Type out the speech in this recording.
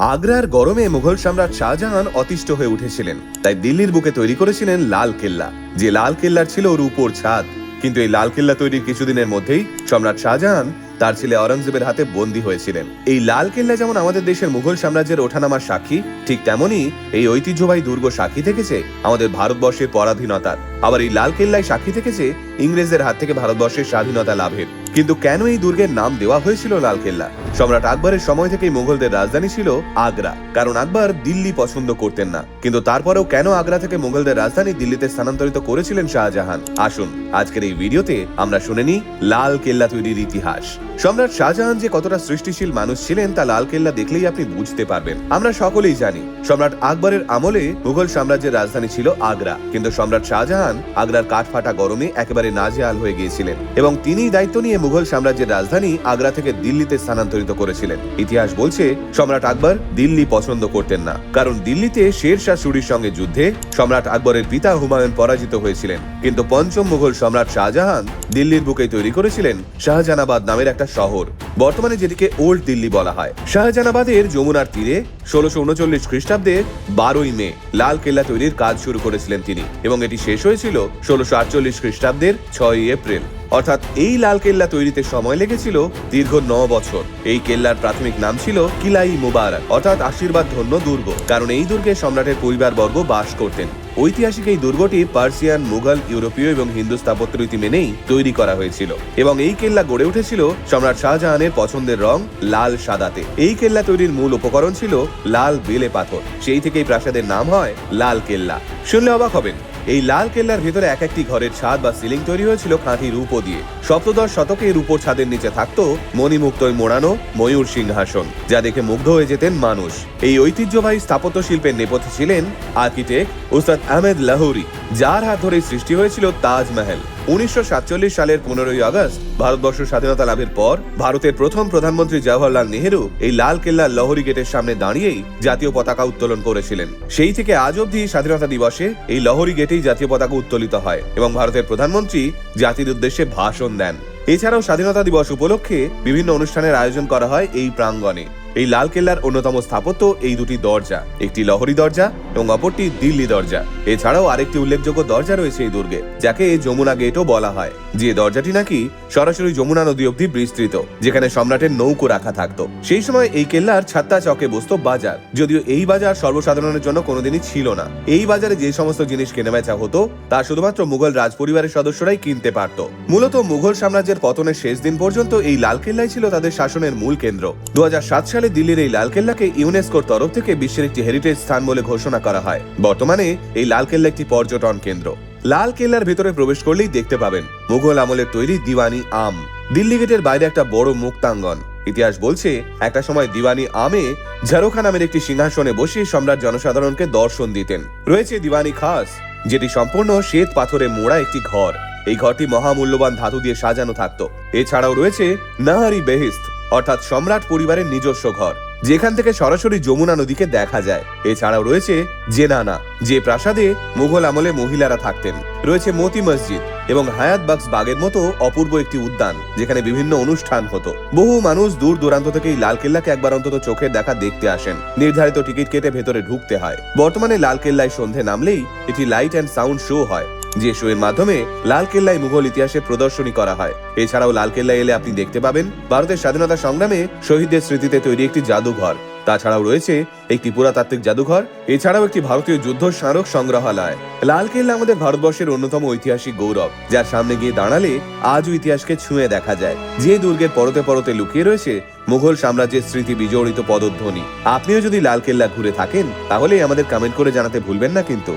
আগ্রার গরমে মুঘল সম্রাট শাহজাহান অতিষ্ঠ হয়ে উঠেছিলেন। তাই দিল্লির বুকে তৈরি করেছিলেন লাল কেল্লা। যে লাল কেল্লার ছিল ওর উপর ছাদ। কিন্তু এই লাল কেল্লা তৈরির কিছুদিনের মধ্যেই সম্রাট শাহজাহান তার ছেলে অরঙ্গজেবের হাতে বন্দী হয়েছিলেন। এই লাল কেল্লা যেমন আমাদের দেশের মুঘল সাম্রাজ্যের ওঠানামার সাক্ষী, ঠিক তেমনি এই ঐতিহ্যবাহী দুর্গ সাক্ষী থেকেছে আমাদের ভারতবর্ষের পরাধীনতার। আবার এই লাল কেল্লায় সাক্ষী থেকেছে ইংরেজদের হাত থেকে ভারতবর্ষের স্বাধীনতা লাভের। কিন্তু কেন এই দুর্গের নাম দেওয়া হয়েছিল লাল কেল্লা সম্রাট আকবরের সময় থেকেই মুঘলদের রাজধানী ছিল আগ্রা। কারণ আকবর দিল্লি পছন্দ করতেন না। কিন্তু তারপরেও কেন আগ্রা থেকে মুঘলদের রাজধানী দিল্লিতে স্থানান্তরিত করেছিলেন শাহজাহান? আসুন, আজকের এই ভিডিওতে আমরা শুনে নিই লাল কেল্লা তৈরির ইতিহাস। সম্রাট শাহজাহান যে কতটা সৃষ্টিশীল মানুষ ছিলেন তা লাল কেল্লা দেখলেই আপনি বুঝতে পারবেন। আমরা সকলেই জানি, সম্রাট আকবরের আমলে মুঘল সাম্রাজ্যের রাজধানী ছিল আগ্রা। কিন্তু সম্রাট শাহজাহান আগ্রার কাঠফাটা গরমে একেবারে নাজেহাল হয়ে গিয়েছিলেন এবং তিনি দায়িত্ব নিয়ে মুঘল সাম্রাজ্যের রাজধানী আগ্রা থেকে দিল্লিতে স্থানান্তরিত করেছিলেন। ইতিহাস বলছে, সম্রাট আকবর দিল্লি পছন্দ করতেন না, কারণ দিল্লিতে শের শাহ সুরির সঙ্গে যুদ্ধে সম্রাট আকবরের পিতা হুমায়ুন পরাজিত হয়েছিলেন। কিন্তু পঞ্চম মুঘল সম্রাট শাহজাহান দিল্লির বুকে তৈরি করেছিলেন শাহজাহানাবাদ নামের একটা শহর। বর্তমানে যেটিকে ওল্ড দিল্লি বলা হয়। শাহজাহানাবাদের যমুনার তীরে ষোলোশো উনচল্লিশ খ্রিস্টাব্দে বারোই মে লাল কেল্লা তৈরির কাজ শুরু করেছিলেন তিনি এবং এটি শেষ হয়েছিল ষোলোশো আটচল্লিশ খ্রিস্টাব্দের ছয়ই এপ্রিল। অর্থাৎ এই লাল কেল্লা তৈরিতে সময় লেগেছিল দীর্ঘ ন বছর। এই কেল্লার প্রাথমিক নাম ছিল কিলাই মুবারক, অর্থাৎ আশীর্বাদ ধন্য দুর্গ, কারণ এই দুর্গে সম্রাটের পরিবারবর্গ বাস করতেন। ঐতিহাসিক এই দুর্গটি পার্সিয়ান, মুঘল, ইউরোপীয় এবং হিন্দু স্থাপত্য রীতি মেনেই তৈরি করা হয়েছিল। এবং এই কেল্লা গড়ে উঠেছিল সম্রাট শাহজাহানের পছন্দের রং লাল সাদাতে। এই কেল্লা তৈরির মূল উপকরণ ছিল লাল বেলে পাথর, সেই থেকেই প্রাসাদের নাম হয় লাল কেল্লা। শুনলে অবাক হবেন এই লাল কেল্লার ভেতরে এক একটি ঘরের ছাদ বা সিলিং তৈরি হয়েছিল খাঁটি রূপো দিয়ে। সপ্তদশ শতকে রূপোর ছাদের নিচে থাকত মণিমুক্তয় মোড়ানো ময়ূর সিংহাসন, যা দেখে মুগ্ধ হয়ে যেতেন মানুষ। এই ঐতিহ্যবাহী স্থাপত্য শিল্পের নেপথ্যে ছিলেন আর্কিটেক্ট উস্তাদ আহমেদ লাহৌরি, যার হাত ধরেই সৃষ্টি হয়েছিল তাজমহল। উনিশশো সাতচল্লিশ সালের পনেরোই আগস্ট ভারতবর্ষ স্বাধীনতা লাভের পর ভারতের প্রথম প্রধানমন্ত্রী জওয়াহরলাল নেহেরু এই লাল কেল্লার লহরি গেটের সামনে দাঁড়িয়েই জাতীয় পতাকা উত্তোলন করেছিলেন। সেই থেকে আজ অবধি স্বাধীনতা দিবসে এই লহরি গেটেই জাতীয় পতাকা উত্তোলিত হয় এবং ভারতের প্রধানমন্ত্রী জাতির উদ্দেশ্যে ভাষণ দেন। এছাড়াও স্বাধীনতা দিবস উপলক্ষে বিভিন্ন অনুষ্ঠানের আয়োজন করা হয় এই প্রাঙ্গণে। এই লাল কেল্লার অন্যতম স্থাপত্য এই দুটি দরজা, একটি লহরি দরজা এবং অপরটি দিল্লি দরজা। এছাড়াও আরেকটি উল্লেখযোগ্য দরজা রয়েছে এই দুর্গে, যাকে যমুনা গেটও বলা হয়। যে দরজাটি নাকি সরাসরি যমুনা নদী অব্দি বিস্তৃত, যেখানে সম্রাটের নৌকো রাখা থাকতো। সেই সময় এই কেল্লার ছাত্তা চকে বসত বাজার, যদিও এই বাজার সর্বসাধারণের জন্য কোনোদিনই ছিল না। এই বাজারে যে সমস্ত জিনিস কেনাবেচা হতো, তা শুধুমাত্র মুঘল রাজ পরিবারের সদস্যরাই কিনতে পারত। মূলত মুঘল সাম্রাজ্যের পতনের শেষ দিন পর্যন্ত এই লাল কেল্লাই ছিল তাদের শাসনের মূল কেন্দ্র। দু সালে দিল্লির এই লাল কেল্লাকে ইউনেস্কোর তরফ থেকে বিশ্বের একটি হেরিটেজ স্থান বলে ঘোষণা করা হয়। বর্তমানে এই লাল কেল্লা একটি পর্যটন কেন্দ্র। লাল কেল্লার ভেতরে প্রবেশ করলেই দেখতে পাবেন মুঘল আমলের তৈরি দিওয়ানি আম। দিল্লি গেটের বাইরে একটা বড় মুক্তাঙ্গন। ইতিহাস বলছে, একটা সময় দিওয়ানি আমে ঝারোখা নামের একটি সিংহাসনে বসে সম্রাট জনসাধারণকে দর্শন দিতেন। রয়েছে দিওয়ানি খাস, যেটি সম্পূর্ণ শ্বেত পাথরে মোড়া একটি ঘর। এই ঘরটি মহামূল্যবান ধাতু দিয়ে সাজানো থাকতো। এছাড়াও রয়েছে নাহারি বেহিস্ত অর্থাৎ সম্রাট পরিবারের নিজস্ব ঘর, যেখান থেকে সরাসরি যমুনা নদীকে দেখা যায়। এছাড়াও রয়েছে জেনানা, যে প্রাসাদে মুঘল আমলে মহিলারা থাকতেন। রয়েছে মতি মসজিদ এবং হায়াত বাক্স বাগের মতো অপূর্ব একটি উদ্যান, যেখানে বিভিন্ন অনুষ্ঠান হতো। বহু মানুষ দূর দূরান্ত থেকে এই লাল কেল্লাকে একবার অন্তত চোখের দেখা দেখতে আসেন। নির্ধারিত টিকিট কেটে ভেতরে ঢুকতে হয়। বর্তমানে লাল কেল্লায় সন্ধে নামলেই এটি লাইট অ্যান্ড সাউন্ড শো হয়। যে শো এর মাধ্যমে লাল কেল্লায় মুঘল ইতিহাসে প্রদর্শনী করা হয়। এছাড়াও লাল কেল্লায় এলে আপনি দেখতে পাবেন ভারতের স্বাধীনতা সংগ্রামে শহীদদের স্মৃতিতে তৈরি একটি জাদুঘর। তাছাড়াও রয়েছে একটি পুরাতাত্ত্বিক জাদুঘর, এছাড়াও একটি ভারতীয় যুদ্ধ স্মারক সংগ্রহালয়। লাল কেল্লা আমাদের ভারতবর্ষের অন্যতম ঐতিহাসিক গৌরব, যার সামনে গিয়ে দাঁড়ালে আজও ইতিহাসকে ছুঁয়ে দেখা যায়। যে দুর্গের পরতে পরতে লুকিয়ে রয়েছে মুঘল সাম্রাজ্যের স্মৃতি বিজড়িত পদধ্বনি। আপনিও যদি লাল কেল্লা ঘুরে থাকেন, তাহলে আমাদের কমেন্ট করে জানাতে ভুলবেন না কিন্তু।